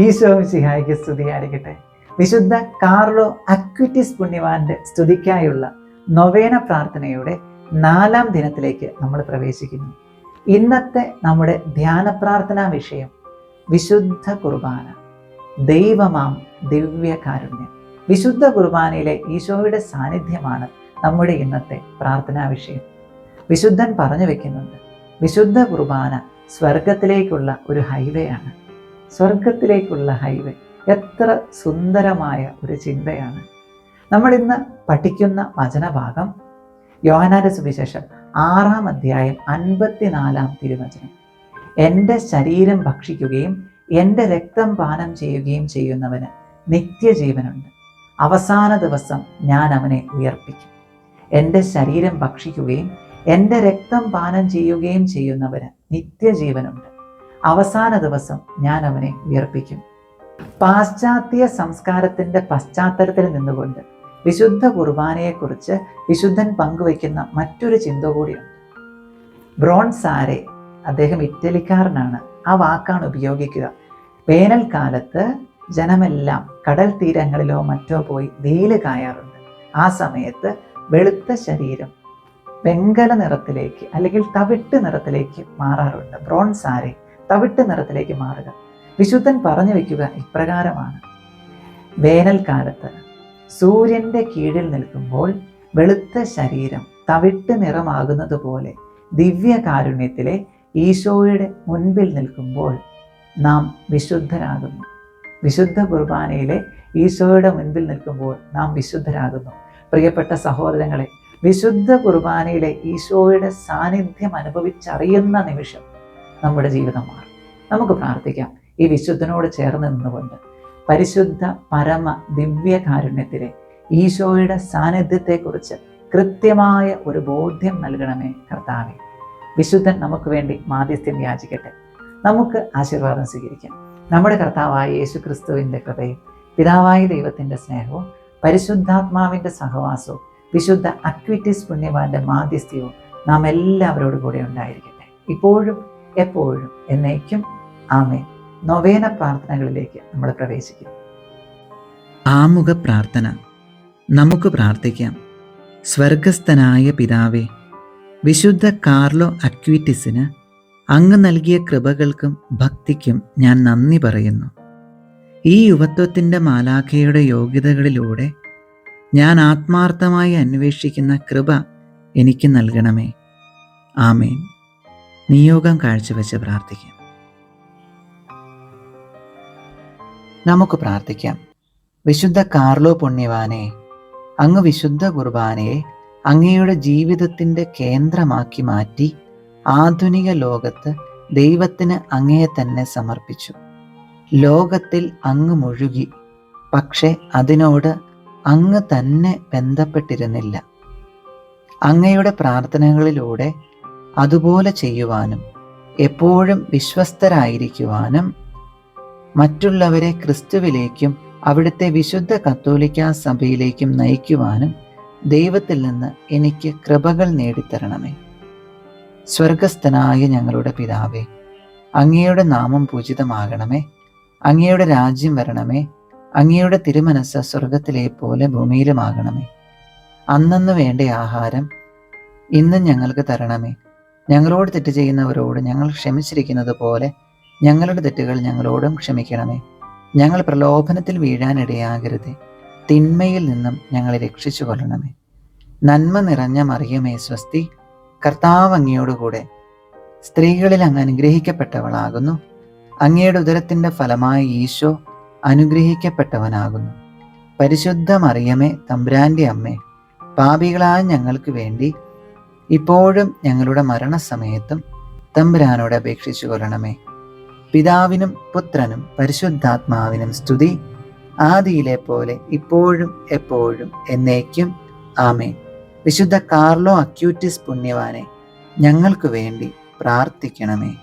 ഈശോ സിഹായിക്ക് സ്തുതിയായിരിക്കട്ടെ. വിശുദ്ധ Carlo Acutis പുണ്യവാന്റെ സ്തുതിക്കായുള്ള നൊവേന പ്രാർത്ഥനയുടെ നാലാം ദിനത്തിലേക്ക് നമ്മൾ പ്രവേശിക്കുന്നു. ഇന്നത്തെ നമ്മുടെ ധ്യാന പ്രാർത്ഥനാ വിഷയം വിശുദ്ധ കുർബാന ദൈവമാം ദിവ്യകാരുണ്യം. വിശുദ്ധ കുർബാനയിലെ ഈശോയുടെ സാന്നിധ്യമാണ് നമ്മുടെ ഇന്നത്തെ പ്രാർത്ഥനാ വിഷയം. വിശുദ്ധൻ പറഞ്ഞു വെക്കുന്നുണ്ട്. വിശുദ്ധ കുർബാന സ്വർഗത്തിലേക്കുള്ള ഒരു ഹൈവേ ആണ്. സ്വർഗത്തിലേക്കുള്ള ഹൈവേ എത്ര സുന്ദരമായ ഒരു ചിന്തയാണ്. നമ്മൾ ഇന്ന് പഠിക്കുന്ന വചനഭാഗം യോഹനാന്റെ സുവിശേഷം ആറാം അധ്യായം അൻപത്തിനാലാം തിരുവചനം. എന്റെ ശരീരം ഭക്ഷിക്കുകയും എന്റെ രക്തം പാനം ചെയ്യുകയും ചെയ്യുന്നവന് നിത്യജീവനുണ്ട്. അവസാന ദിവസം ഞാൻ അവനെ ഉയർപ്പിക്കും. എന്റെ ശരീരം ഭക്ഷിക്കുകയും എന്റെ രക്തം പാനം ചെയ്യുകയും ചെയ്യുന്നവന് നിത്യജീവനുണ്ട്. അവസാന ദിവസം ഞാൻ അവനെ ഉയർപ്പിക്കും. പാശ്ചാത്യ സംസ്കാരത്തിന്റെ പശ്ചാത്തലത്തിൽ നിന്നുകൊണ്ട് വിശുദ്ധ കുർബാനയെക്കുറിച്ച് വിശുദ്ധൻ പങ്കുവയ്ക്കുന്ന മറ്റൊരു ചിന്ത കൂടിയുണ്ട്. ബ്രോൺസാരെ അദ്ദേഹം ഇറ്റലിക്കാരനാണ്. ആ വാക്കാണ് ഉപയോഗിക്കുക. വേനൽക്കാലത്ത് ജനമെല്ലാം കടൽ തീരങ്ങളിലോ മറ്റോ പോയി വെയിൽ കായാറുണ്ട്. ആ സമയത്ത് വെളുത്ത ശരീരം വെങ്കല നിറത്തിലേക്ക് അല്ലെങ്കിൽ തവിട്ട് നിറത്തിലേക്ക് മാറാറുണ്ട്. ബ്രോൺസാരെ തവിട്ട് നിറത്തിലേക്ക് മാറുക. വിശുദ്ധൻ പറഞ്ഞു വയ്ക്കുക ഇപ്രകാരമാണ്. വേനൽക്കാലത്ത് സൂര്യന്റെ കീഴിൽ നിൽക്കുമ്പോൾ വെളുത്ത ശരീരം തവിട്ട് നിറമാകുന്നത് പോലെ ദിവ്യകാരുണ്യത്തിലെ ഈശോയുടെ മുൻപിൽ നിൽക്കുമ്പോൾ നാം വിശുദ്ധരാകുന്നു. വിശുദ്ധ കുർബാനയിലെ ഈശോയുടെ മുൻപിൽ നിൽക്കുമ്പോൾ നാം വിശുദ്ധരാകുന്നു. പ്രിയപ്പെട്ട സഹോദരങ്ങളെ വിശുദ്ധ കുർബാനയിലെ ഈശോയുടെ സാന്നിധ്യം അനുഭവിച്ചറിയുന്ന നിമിഷം നമ്മുടെ ജീവിതം മാറും. നമുക്ക് പ്രാർത്ഥിക്കാം. ഈ വിശുദ്ധനോട് ചേർന്ന് നിന്നുകൊണ്ട് പരിശുദ്ധ പരമ ദിവ്യകാരുണ്യത്തിലെ ഈശോയുടെ സാന്നിധ്യത്തെക്കുറിച്ച് കൃത്യമായ ഒരു ബോധ്യം നൽകണമേ കർത്താവെ. വിശുദ്ധൻ നമുക്ക് വേണ്ടി മാധ്യസ്ഥ്യം യാചിക്കട്ടെ. നമുക്ക് ആശീർവാദം സ്വീകരിക്കാം. നമ്മുടെ കർത്താവായ യേശു ക്രിസ്തുവിന്റെ കൃപയും പിതാവായ ദൈവത്തിന്റെ സ്നേഹവും പരിശുദ്ധാത്മാവിന്റെ സഹവാസവും വിശുദ്ധ അക്വിറ്റിസ് പുണ്യവാന്റെ മാധ്യസ്ഥ്യവും നാം എല്ലാവരോടും കൂടെ ഉണ്ടായിരിക്കട്ടെ. ഇപ്പോഴും എപ്പോഴും എന്നേക്കും ആമേ നൊവേന പ്രാർത്ഥനകളിലേക്ക് നമ്മൾ പ്രവേശിക്കും ആമുഖ പ്രാർത്ഥന. നമുക്ക് പ്രാർത്ഥിക്കാം. സ്വർഗസ്ഥനായ പിതാവേ വിശുദ്ധ കാർലോ അക്വിറ്റിസിന് അങ്ങ് നൽകിയ കൃപകൾക്കും ഭക്തിക്കും ഞാൻ നന്ദി പറയുന്നു. ഈ യുവത്വത്തിന്റെ മാലാഖയുടെ യോഗ്യതകളിലൂടെ ഞാൻ ആത്മാർത്ഥമായി അന്വേഷിക്കുന്ന കൃപ എനിക്ക് നൽകണമേ. ആമേൻ. നിയോഗം കാഴ്ചവെച്ച് പ്രാർത്ഥിക്കാം. നമുക്ക് പ്രാർത്ഥിക്കാം. വിശുദ്ധ കാർലോ പുണ്യവാനെ അങ്ങ് വിശുദ്ധ കുർബാനയെ അങ്ങയുടെ ജീവിതത്തിന്റെ കേന്ദ്രമാക്കി മാറ്റി ആധുനിക ലോകത്ത് ദൈവത്തിന് അങ്ങയെ തന്നെ സമർപ്പിച്ചു. ലോകത്തിൽ അങ്ങ് മുഴുകി പക്ഷെ അതിനോട് അങ്ങ് തന്നെ ബന്ധപ്പെട്ടിരുന്നില്ല. അങ്ങയുടെ പ്രാർത്ഥനകളിലൂടെ അതുപോലെ ചെയ്യുവാനും എപ്പോഴും വിശ്വസ്തരായിരിക്കുവാനും മറ്റുള്ളവരെ ക്രിസ്തുവിലേക്കും അവിടുത്തെ വിശുദ്ധ കത്തോലിക്ക സഭയിലേക്കും നയിക്കുവാനും ദൈവത്തിൽ നിന്ന് എനിക്ക് കൃപകൾ നേടിത്തരണമേ. സ്വർഗസ്ഥനായ ഞങ്ങളുടെ പിതാവേ അങ്ങയുടെ നാമം പൂജിതമാകണമേ. അങ്ങയുടെ രാജ്യം വരണമേ. അങ്ങയുടെ തിരുമനസ് സ്വർഗത്തിലെ പോലെ ഭൂമിയിലുമാകണമേ. അന്നന്ന് വേണ്ട ആഹാരം ഇന്നും ഞങ്ങൾക്ക് തരണമേ. ഞങ്ങളോട് തെറ്റ് ചെയ്യുന്നവരോട് ഞങ്ങൾ ക്ഷമിച്ചിരിക്കുന്നത് പോലെ ഞങ്ങളുടെ തെറ്റുകൾ ഞങ്ങളോടും ക്ഷമിക്കണമേ. ഞങ്ങൾ പ്രലോഭനത്തിൽ വീഴാനിടയാകരുതേ. തിന്മയിൽ നിന്നും ഞങ്ങളെ രക്ഷിച്ചു കൊള്ളണമേ നന്മ നിറഞ്ഞ മറിയമേ സ്വസ്തി. കർത്താവ് അങ്ങയോടുകൂടെ സ്ത്രീകളിൽ അങ്ങ് അനുഗ്രഹിക്കപ്പെട്ടവളാകുന്നു. അങ്ങയുടെ ഉദരത്തിന്റെ ഫലമായി ഈശോ അനുഗ്രഹിക്കപ്പെട്ടവനാകുന്നു. പരിശുദ്ധ മറിയമേ തമ്പ്രാന്റെ അമ്മേ പാപികളായ ഞങ്ങൾക്ക് വേണ്ടി ഇപ്പോഴും ഞങ്ങളുടെ മരണസമയത്തും തമ്പുരാനോട് അപേക്ഷിച്ചു കൊള്ളണമേ. പിതാവിനും പുത്രനും പരിശുദ്ധാത്മാവിനും സ്തുതി ആദിയിലെ പോലെ ഇപ്പോഴും എപ്പോഴും എന്നേക്കും. ആമേ വിശുദ്ധ കാർലോ അക്യൂറ്റിസ് പുണ്യവാനെ ഞങ്ങൾക്ക് വേണ്ടി പ്രാർത്ഥിക്കണമേ.